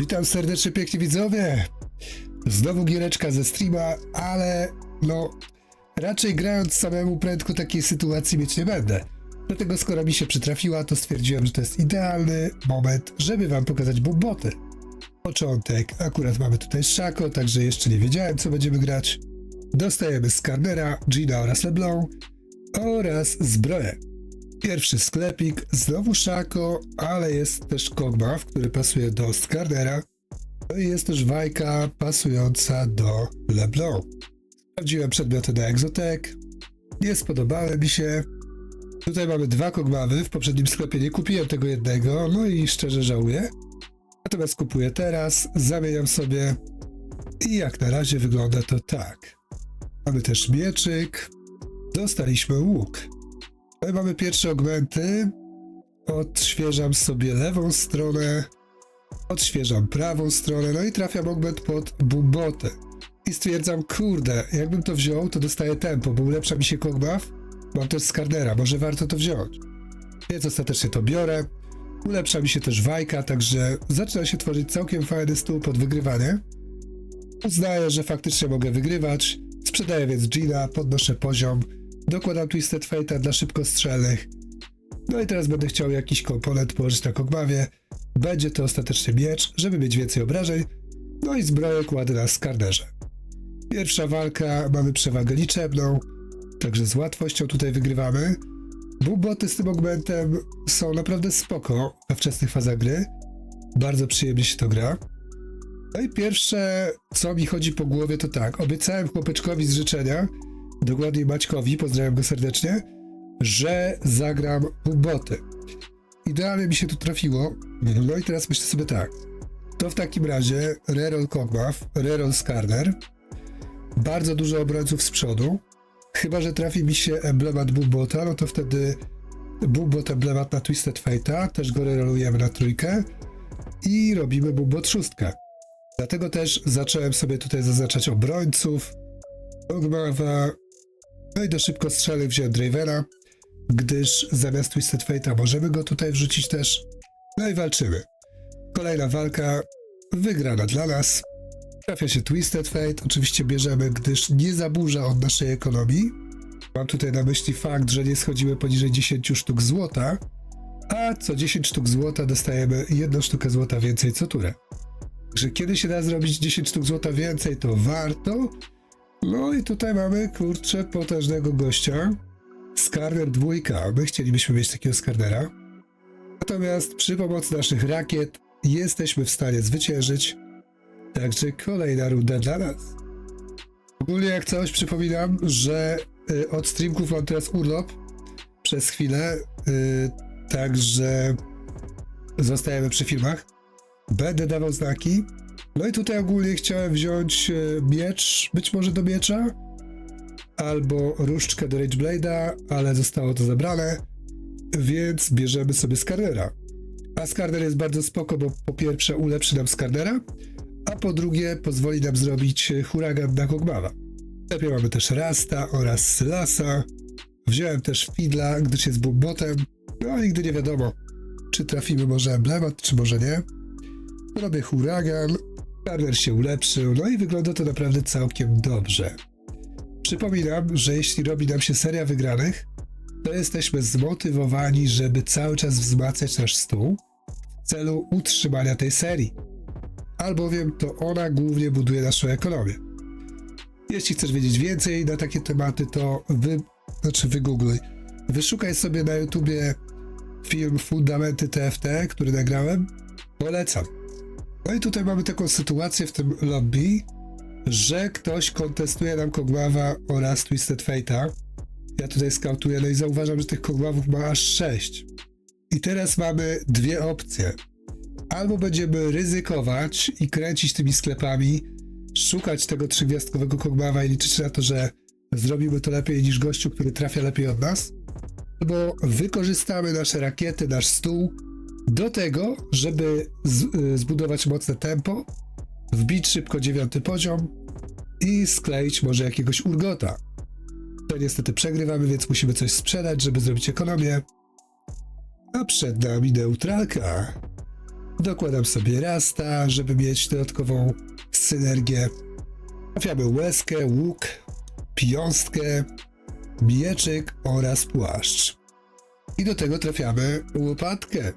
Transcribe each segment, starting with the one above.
Witam serdecznie, piękni widzowie. Znowu giereczka ze streama, ale no, raczej grając samemu prędko takiej sytuacji mieć nie będę. Dlatego skoro mi się przytrafiła, to stwierdziłem, że to jest idealny moment, żeby wam pokazać bumboty. Początek, akurat mamy tutaj Szako, także jeszcze nie wiedziałem, co będziemy grać. Dostajemy Skarnera, Gina oraz LeBlanc oraz zbroję. Pierwszy sklepik, znowu Szako, ale jest też Kogmaw, który pasuje do Skarnera. No i jest też Wajka pasująca do LeBlanc. Sprawdziłem przedmioty na Exotek. Nie spodobały mi się. Tutaj mamy dwa Kogmawy, w poprzednim sklepie nie kupiłem tego jednego, no i szczerze żałuję. Natomiast kupuję teraz, zamieniam sobie i jak na razie wygląda to tak. Mamy też mieczyk, dostaliśmy łuk. Mamy pierwsze augmenty. Odświeżam sobie lewą stronę, odświeżam prawą stronę, no i trafiam augment pod bumbotę. I stwierdzam, kurde, jakbym to wziął, to dostaję tempo, bo ulepsza mi się kogmaw. Mam też skarnera, może warto to wziąć. Więc ostatecznie to biorę. Ulepsza mi się też wajka, także zaczyna się tworzyć całkiem fajny stół pod wygrywanie. Uznaję, że faktycznie mogę wygrywać. Sprzedaję więc Gina, podnoszę poziom. Dokładam Twisted Fate'a dla szybkostrzelnych. No i teraz będę chciał jakiś komponent położyć na kogmawie. Będzie to ostatecznie miecz, żeby mieć więcej obrażeń. No i zbroję kładę na skarnerze. Pierwsza walka, mamy przewagę liczebną, także z łatwością tutaj wygrywamy. Buboty z tym augmentem są naprawdę spoko we wczesnych fazach gry. Bardzo przyjemnie się to gra. No i pierwsze, co mi chodzi po głowie, to tak. Obiecałem chłopeczkowi z życzenia, dokładniej Maćkowi, pozdrawiam go serdecznie, że zagram buboty. Idealnie mi się tu trafiło. No i teraz myślę sobie tak. To w takim razie reroll Kogmaw, reroll Skarner. Bardzo dużo obrońców z przodu. Chyba, że trafi mi się emblemat Bubota, no to wtedy Bubot emblemat na Twisted Fate'a, też go rerolujemy na trójkę i robimy Bubot szóstkę. Dlatego też zacząłem sobie tutaj zaznaczać obrońców, Ogmawa, no i do szybko strzelek wziąłem Dravena, gdyż zamiast Twisted Fate'a możemy go tutaj wrzucić też. No i walczymy. Kolejna walka, wygrana dla nas. Trafia się Twisted Fate, oczywiście bierzemy, gdyż nie zaburza on naszej ekonomii. Mam tutaj na myśli fakt, że nie schodzimy poniżej 10 sztuk złota, a co 10 sztuk złota dostajemy jedną sztukę złota więcej co turę. Że kiedy się da zrobić 10 sztuk złota więcej, to warto. No i tutaj mamy, kurczę, potężnego gościa. Skarner dwójka. My chcielibyśmy mieć takiego skarnera. Natomiast przy pomocy naszych rakiet jesteśmy w stanie zwyciężyć. Także kolejna runda dla nas. Ogólnie jak całość przypominam, że y, od streamków mam teraz urlop przez chwilę, y, także zostajemy przy filmach. Będę dawał znaki. No i tutaj ogólnie chciałem wziąć y, miecz, być może do miecza, albo różdżkę do Rage Blade'a, ale zostało to zabrane, więc bierzemy sobie Skarnera. A Skarner jest bardzo spoko, bo po pierwsze ulepszy nam Skarnera, a po drugie pozwoli nam zrobić huragan na Kogmawa. Lepiej mamy też Rasta oraz Sylasa. Wziąłem też Fidla, gdyż jest bumbotem. No i gdy nie wiadomo, czy trafimy może emblemat, czy może nie. Robię huragan, Skarner się ulepszył, no i wygląda to naprawdę całkiem dobrze. Przypominam, że jeśli robi nam się seria wygranych, to jesteśmy zmotywowani, żeby cały czas wzmacniać nasz stół w celu utrzymania tej serii. Albowiem to ona głównie buduje naszą ekonomię. Jeśli chcesz wiedzieć więcej na takie tematy, to wy, znaczy wygoogluj. Wyszukaj sobie na YouTubie film Fundamenty TFT, który nagrałem. Polecam. No i tutaj mamy taką sytuację w tym lobby, że ktoś kontestuje nam Kogmawa oraz Twisted Fate'a. Ja tutaj skautuję, no i zauważam, że tych Kogmawów ma aż 6. I teraz mamy dwie opcje. Albo będziemy ryzykować i kręcić tymi sklepami, szukać tego trzygwiazdkowego Kogmawa i liczyć na to, że zrobimy to lepiej niż gościu, który trafia lepiej od nas. Albo wykorzystamy nasze rakiety, nasz stół do tego, żeby y, zbudować mocne tempo, wbić szybko dziewiąty poziom i skleić może jakiegoś urgota. To niestety przegrywamy, więc musimy coś sprzedać, żeby zrobić ekonomię. A przed nami neutralka. Dokładam sobie rasta, żeby mieć dodatkową synergię. Trafiamy łezkę, łuk, piąstkę, mieczyk oraz płaszcz. I do tego trafiamy łopatkę.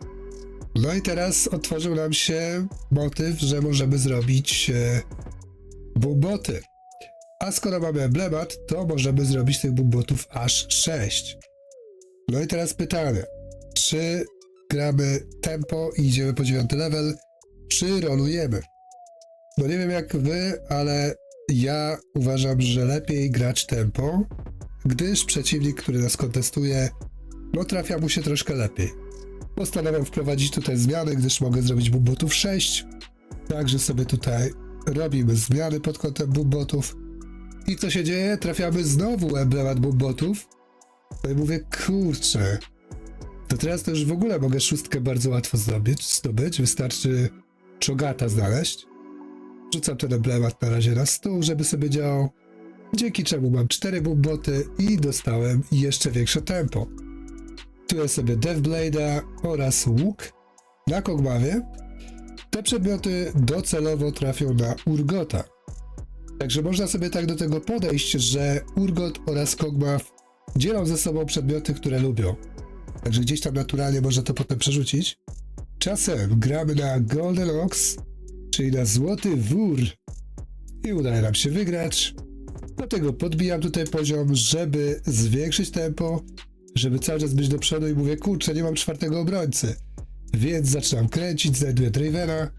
No i teraz otworzył nam się motyw, że możemy zrobić e, bumboty. A skoro mamy emblemat, to możemy zrobić tych bumbotów aż 6. No i teraz pytanie, czy gramy tempo i idziemy po 9 level, czy rolujemy? No nie wiem jak wy, ale ja uważam, że lepiej grać tempo, gdyż przeciwnik, który nas kontestuje, no trafia mu się troszkę lepiej. Postanawiam wprowadzić tutaj zmiany, gdyż mogę zrobić bumbotów 6. Także sobie tutaj robimy zmiany pod kątem bumbotów. I co się dzieje? Trafiamy znowu emblemat bumbotów. No i mówię, kurczę, to teraz to już w ogóle mogę szóstkę bardzo łatwo zdobyć. zdobyć. Wystarczy czogata znaleźć. Rzucam ten emblemat na razie na stół, żeby sobie działał. Dzięki czemu mam cztery bumboty i dostałem jeszcze większe tempo. Tu jest sobie Deathblade'a oraz łuk na Kogmawie. Te przedmioty docelowo trafią na Urgota. Także można sobie tak do tego podejść, że Urgot oraz Kogmaw dzielą ze sobą przedmioty, które lubią. Także gdzieś tam naturalnie można to potem przerzucić. Czasem gramy na Golden Ox, czyli na Złoty Wór i udaje nam się wygrać. Dlatego podbijam tutaj poziom, żeby zwiększyć tempo, żeby cały czas być do przodu i mówię, kurczę, nie mam czwartego obrońcy. Więc zaczynam kręcić, znajduję Dravena,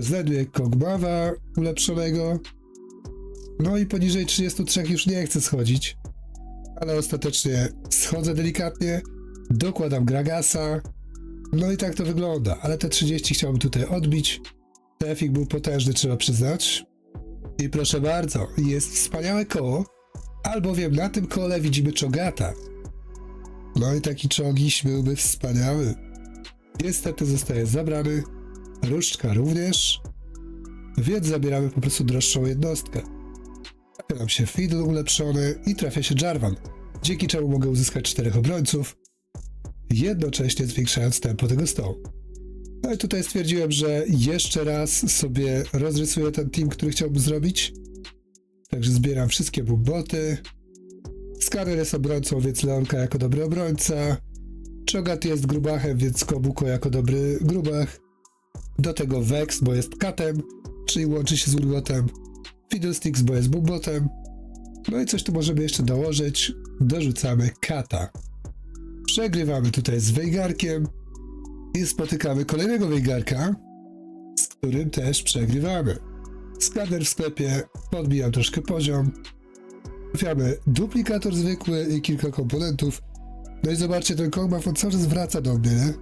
znajduję Kogmawa ulepszonego, no i poniżej 33 już nie chcę schodzić, ale ostatecznie schodzę delikatnie, dokładam Gragasa, no i tak to wygląda, ale te 30 chciałbym tutaj odbić. Trafik był potężny, trzeba przyznać. I proszę bardzo, jest wspaniałe koło, albowiem na tym kole widzimy czogata. No i taki czogiś byłby wspaniały. Niestety zostaje zabrany, różdżka również, więc zabieramy po prostu droższą jednostkę. Trafia nam się Fiddle ulepszony i trafia się Jarvan, dzięki czemu mogę uzyskać czterech obrońców, jednocześnie zwiększając tempo tego stołu. No i tutaj stwierdziłem, że jeszcze raz sobie rozrysuję ten team, który chciałbym zrobić. Także zbieram wszystkie bumboty. Skaner jest obrońcą, więc Leonka jako dobry obrońca. Czogat jest grubachem, więc Kobuko jako dobry grubach. Do tego Vex, bo jest katem, czyli łączy się z Urgotem. Fiddlesticks, bo jest bumbotem. No i coś tu możemy jeszcze dołożyć. Dorzucamy kata. Przegrywamy tutaj z Wejgarkiem i spotykamy kolejnego Wejgarka, z którym też przegrywamy. Skaner w sklepie, podbijam troszkę poziom. Trafiamy duplikator zwykły i kilka komponentów. No i zobaczcie, ten Kogmaw on cały czas wraca do mnie, nie?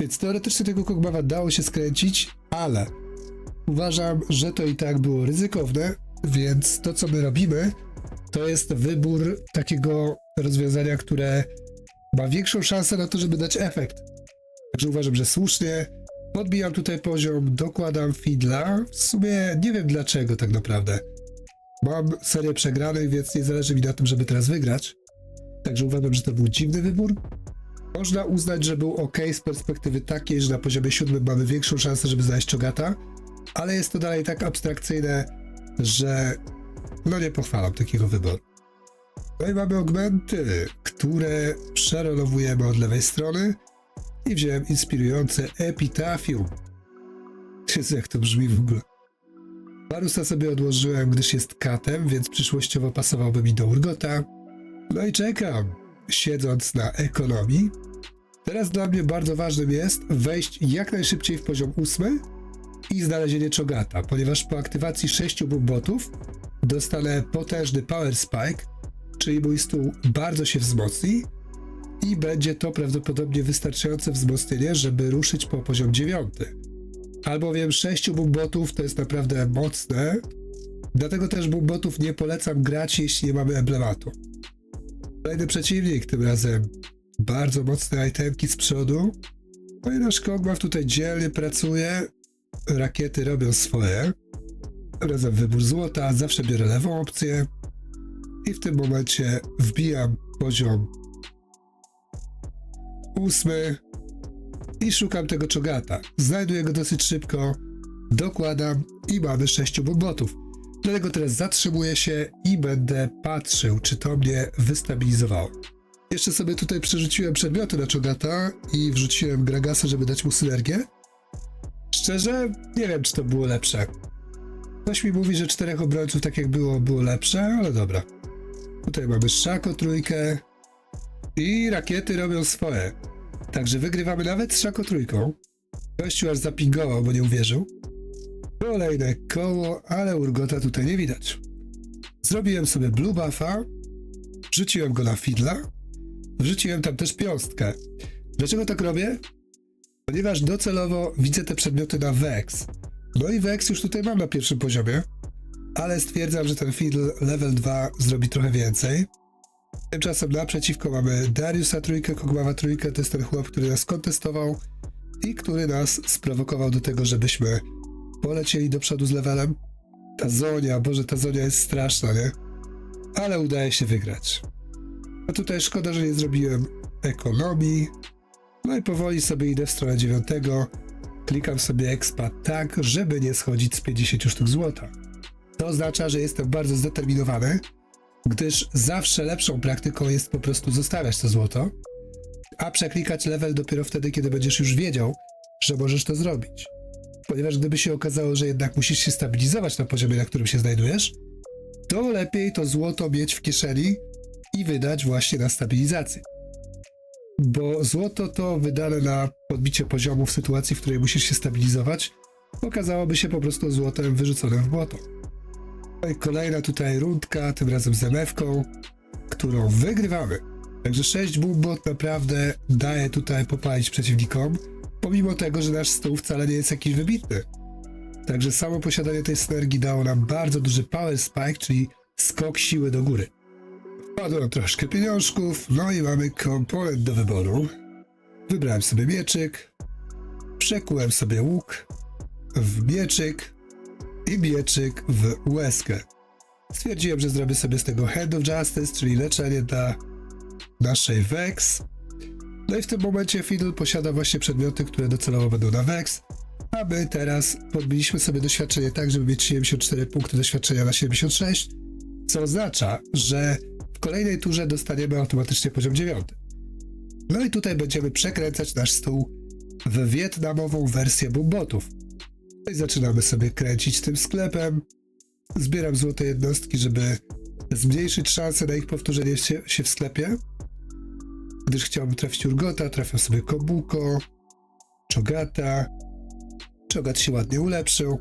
Więc teoretycznie tego Kogmawa dało się skręcić, ale uważam, że to i tak było ryzykowne, więc to co my robimy, to jest wybór takiego rozwiązania, które ma większą szansę na to, żeby dać efekt. Także uważam, że słusznie. Podbijam tutaj poziom, dokładam fidla. W sumie nie wiem dlaczego tak naprawdę. Mam serię przegranych, więc nie zależy mi na tym, żeby teraz wygrać. Także uważam, że to był dziwny wybór. Można uznać, że był ok z perspektywy takiej, że na poziomie siódmym mamy większą szansę, żeby znaleźć Czogata, ale jest to dalej tak abstrakcyjne, że no nie pochwalam takiego wyboru. No i mamy augmenty, które przerolowujemy od lewej strony i wziąłem inspirujące epitafium. Jezu, jak to brzmi w ogóle. Barusa sobie odłożyłem, gdyż jest katem, więc przyszłościowo pasowałby mi do Urgota. No i czekam, siedząc na ekonomii. Teraz dla mnie bardzo ważnym jest wejść jak najszybciej w poziom ósmy i znalezienie Czogata, ponieważ po aktywacji sześciu bumbotów dostanę potężny Power Spike, czyli mój stół bardzo się wzmocni i będzie to prawdopodobnie wystarczające wzmocnienie, żeby ruszyć po poziom dziewiąty. Albowiem sześciu bumbotów to jest naprawdę mocne, dlatego też bumbotów nie polecam grać, jeśli nie mamy emblematu. Kolejny przeciwnik, tym razem bardzo mocne itemki z przodu. No i nasz Kogmaw tutaj dzielnie pracuje, rakiety robią swoje. Razem wybór złota, zawsze biorę lewą opcję i w tym momencie wbijam poziom ósmy i szukam tego czogata. Znajduję go dosyć szybko, dokładam i mamy sześciu bombotów. Dlatego teraz zatrzymuję się i będę patrzył, czy to mnie wystabilizowało. Jeszcze sobie tutaj przerzuciłem przedmioty na czogata i wrzuciłem Gragasa, żeby dać mu synergię. Szczerze, nie wiem, czy to było lepsze. Ktoś mi mówi, że czterech obrońców, tak jak było, było lepsze, ale dobra. Tutaj mamy Szako trójkę i rakiety robią swoje. Także wygrywamy nawet z Szako trójką. Gościu aż zapingował, bo nie uwierzył. Kolejne koło, ale Urgota tutaj nie widać. Zrobiłem sobie blue buffa, wrzuciłem go na fidla, wrzuciłem tam też piąstkę. Dlaczego tak robię? Ponieważ docelowo widzę te przedmioty na Vex. No i Vex już tutaj mam na pierwszym poziomie, ale stwierdzam, że ten fiddle level 2 zrobi trochę więcej. Tymczasem naprzeciwko mamy Dariusa trójkę, Kogmawa trójkę, to jest ten chłop, który nas kontestował i który nas sprowokował do tego, żebyśmy polecieli do przodu z levelem. Ta zonia, boże, ta zonia jest straszna, nie? Ale udaje się wygrać. A tutaj szkoda, że nie zrobiłem ekonomii. No i powoli sobie idę w stronę dziewiątego. Klikam sobie expa tak, żeby nie schodzić z 50 sztuk złota. To oznacza, że jestem bardzo zdeterminowany, gdyż zawsze lepszą praktyką jest po prostu zostawiać to złoto, a przeklikać level dopiero wtedy, kiedy będziesz już wiedział, że możesz to zrobić. Ponieważ gdyby się okazało, że jednak musisz się stabilizować na poziomie, na którym się znajdujesz, to lepiej to złoto mieć w kieszeni i wydać właśnie na stabilizację. Bo złoto to wydane na podbicie poziomu w sytuacji, w której musisz się stabilizować, okazałoby się po prostu złotem wyrzuconym w błoto. Kolejna tutaj rundka, tym razem z MF-ką, którą wygrywamy. Także 6 bot naprawdę daje tutaj popalić przeciwnikom, pomimo tego, że nasz stół wcale nie jest jakiś wybitny. Także samo posiadanie tej synergii dało nam bardzo duży power spike, czyli skok siły do góry. Wpadło troszkę pieniążków, no i mamy komponent do wyboru. Wybrałem sobie mieczyk, przekułem sobie łuk w mieczyk i w łezkę. Stwierdziłem, że zrobię sobie z tego Hand of Justice, czyli leczenie dla naszej Vex. No i w tym momencie Fiddle posiada właśnie przedmioty, które docelowo będą na Vex, a my teraz podbiliśmy sobie doświadczenie tak, żeby mieć 74 punkty doświadczenia na 76, co oznacza, że w kolejnej turze dostaniemy automatycznie poziom 9. No i tutaj będziemy przekręcać nasz stół w wietnamową wersję bombotów. No i zaczynamy sobie kręcić tym sklepem. Zbieram złote jednostki, żeby zmniejszyć szanse na ich powtórzenie się, się w sklepie. Gdyż chciałbym trafić Urgota, trafiam sobie Kobuko, Czogata. Czogat się ładnie ulepszył.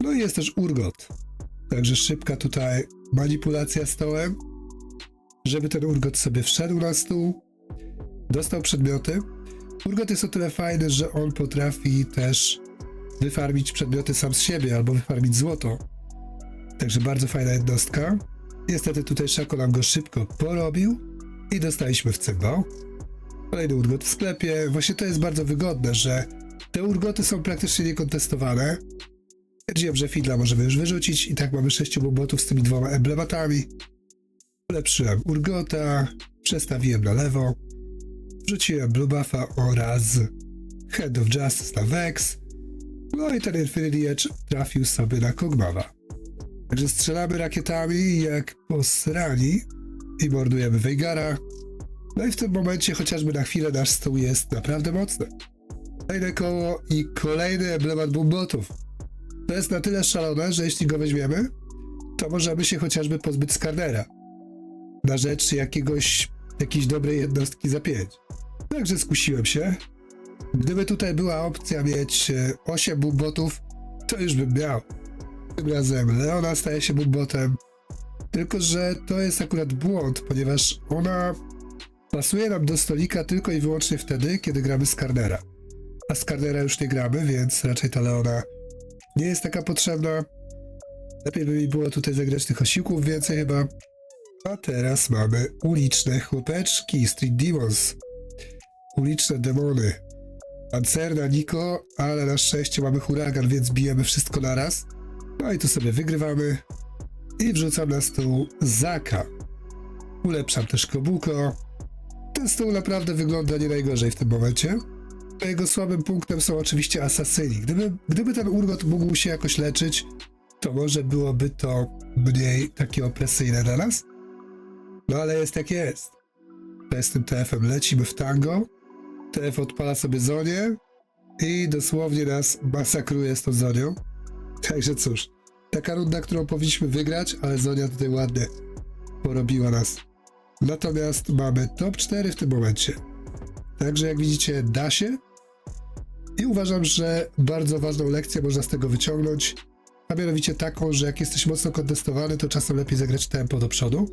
No i jest też Urgot. Także szybka tutaj manipulacja stołem, żeby ten Urgot sobie wszedł na stół, dostał przedmioty. Urgot jest o tyle fajny, że on potrafi też wyfarmić przedmioty sam z siebie albo wyfarmić złoto. Także bardzo fajna jednostka. Niestety tutaj Szako nam go szybko porobił i dostaliśmy w cymbał. Kolejny urgot w sklepie. Właśnie to jest bardzo wygodne, że te urgoty są praktycznie niekontestowane. Stwierdziłem, że Fidla możemy już wyrzucić i tak mamy sześciu bobotów z tymi dwoma emblematami. Ulepszyłem urgota, przestawiłem na lewo, wrzuciłem blue buffa oraz Head of Justice na Vex. No i ten Infinity Edge trafił sobie na Kogmawa. Także strzelamy rakietami jak posrani i mordujemy Weigara. No i w tym momencie chociażby na chwilę nasz stół jest naprawdę mocny. Kolejne koło i kolejny emblemat bombotów. To jest na tyle szalone, że jeśli go weźmiemy, to możemy się chociażby pozbyć Skarnera. Na rzecz jakiegoś, jakiejś dobrej jednostki za 5. Także skusiłem się. Gdyby tutaj była opcja mieć e, 8 bombotów, to już bym miał. Tym razem Leona staje się bumbotem. Tylko, że to jest akurat błąd, ponieważ ona pasuje nam do stolika tylko i wyłącznie wtedy, kiedy gramy Skarnera. A Skarnera już nie gramy, więc raczej ta Leona nie jest taka potrzebna. Lepiej by mi było tutaj zagrać tych osiłków więcej chyba. A teraz mamy uliczne chłopeczki, Street Demons. Uliczne demony. Pancerna Niko, ale na szczęście mamy huragan, więc bijemy wszystko naraz. No i tu sobie wygrywamy. I wrzucam na stół Zaka. Ulepszam też Kobuko. Ten stół naprawdę wygląda nie najgorzej w tym momencie. Jego słabym punktem są oczywiście asasyni. Gdyby, gdyby ten urgot mógł się jakoś leczyć, to może byłoby to mniej takie opresyjne dla nas. No ale jest jak jest. To jest tym TF-em. Lecimy w tango. TF odpala sobie zonię i dosłownie nas masakruje z tą zonią. Także cóż, taka runda, którą powinniśmy wygrać, ale zonia tutaj ładnie porobiła nas. Natomiast mamy top 4 w tym momencie. Także jak widzicie, da się. I uważam, że bardzo ważną lekcję można z tego wyciągnąć, a mianowicie taką, że jak jesteś mocno kontestowany, to czasem lepiej zagrać tempo do przodu,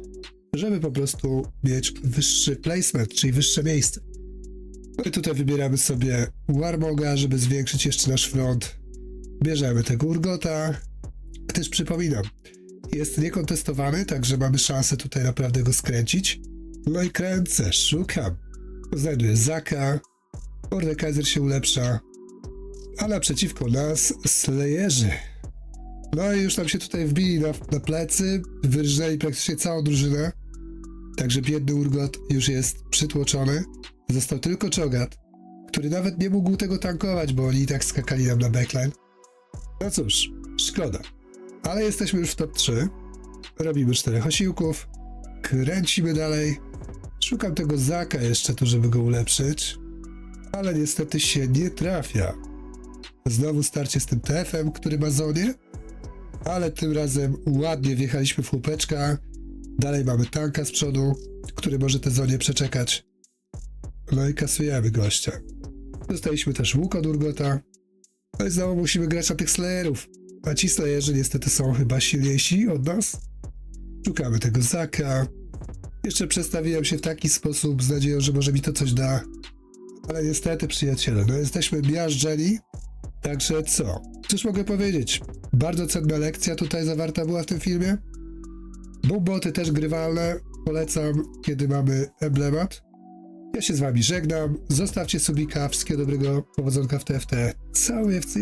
żeby po prostu mieć wyższy placement, czyli wyższe miejsce. No i tutaj wybieramy sobie Warmoga, żeby zwiększyć jeszcze nasz front. Bierzemy tego Urgota, gdyż przypominam, jest niekontestowany, także mamy szansę tutaj naprawdę go skręcić. No i kręcę, szukam. Znajduję Zaka, Mordekaiser się ulepsza, a naprzeciwko nas Slayerzy. No i już nam się tutaj wbili na, na plecy, wyrżnęli praktycznie całą drużynę. Także biedny Urgot już jest przytłoczony. Został tylko Czogat, który nawet nie mógł tego tankować, bo oni i tak skakali nam na backline. No cóż, szkoda. Ale jesteśmy już w top 3. Robimy czterech osiłków. Kręcimy dalej. Szukam tego Zaka jeszcze tu, żeby go ulepszyć. Ale niestety się nie trafia. Znowu starcie z tym TF-em, który ma zonię. Ale tym razem ładnie wjechaliśmy w chłopeczka. Dalej mamy tanka z przodu, który może te zonie przeczekać. No i kasujemy gościa. Dostaliśmy też łuk od Urgota. No i znowu musimy grać na tych Slayerów. A ci Slayerzy niestety są chyba silniejsi od nas. Szukamy tego Zaka. Jeszcze przestawiłem się w taki sposób z nadzieją, że może mi to coś da. Ale niestety, przyjaciele, no jesteśmy miażdżeni. Także co? Cóż mogę powiedzieć? Bardzo cenna lekcja tutaj zawarta była w tym filmie. Bomboty też grywalne. Polecam, kiedy mamy emblemat. Ja się z wami żegnam. Zostawcie subika. Wszystkiego dobrego. Powodzonka w TFT. Cały FC.